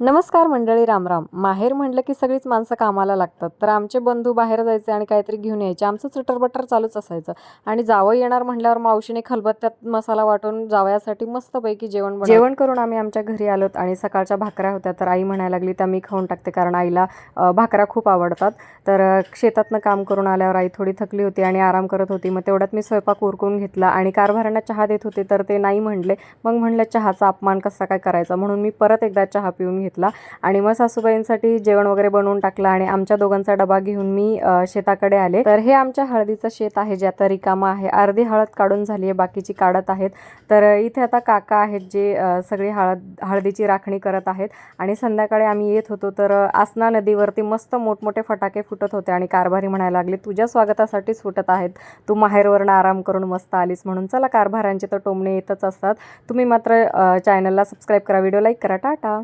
नमस्कार मंडळी रामराम. माहेर म्हटलं की सगळीच माणसं कामाला लागतात. तर आमचे बंधू बाहेर जायचे आणि काहीतरी घेऊन यायचे. आमचं चटरबटर चालूच असायचं. आणि जावं येणार म्हटल्यावर मावशीने खलबत्त्यात मसाला वाटून जावयासाठी मस्तपैकी जेवण जेवण करून आम्ही आमच्या घरी आलोत आणि सकाळच्या भाकऱ्या होत्या. तर आई म्हणायला लागली त्या मी खाऊन टाकते. कारण आईला भाकऱ्या खूप आवडतात. तर शेतातनं काम करून आल्यावर आई थोडी थकली होती आणि आराम करत होती. मग तेवढ्यात मी स्वयंपाक उरकून घेतला आणि कारभारांना चहा देत होते. तर ते नाही म्हणले. मग म्हणलं चहाचा अपमान कसा काय करायचा? म्हणून मी परत एकदा चहा पिऊन घेतला. आणि मग सासूबाईंसाठी जेवण वगैरे बनवून टाकलं आणि आमच्या दोघांचा डबा घेऊन मी शेताकडे आले. तर हे आमच्या हळदीचं शेत आहे जे आता रिकामं आहे. अर्धी हळद काढून झाली आहे बाकीची काढत आहेत. तर इथे आता काका आहेत जे सगळी हळद हळदीची राखणी करत आहेत. आणि संध्याकाळी आम्ही येत होतो तर आसना नदीवरती मस्त मोठमोठे फटाके फुटत होते आणि कारभारी म्हणायला लागले तुझ्या स्वागतासाठीच फुटत आहेत. तू माहेरवरनं आराम करून मस्त आलीस म्हणून. चला कारभारांचे तर टोमणे येतच असतात. तुम्ही मात्र चॅनलला सबस्क्राईब करा व्हिडिओ लाईक करा. टाटा.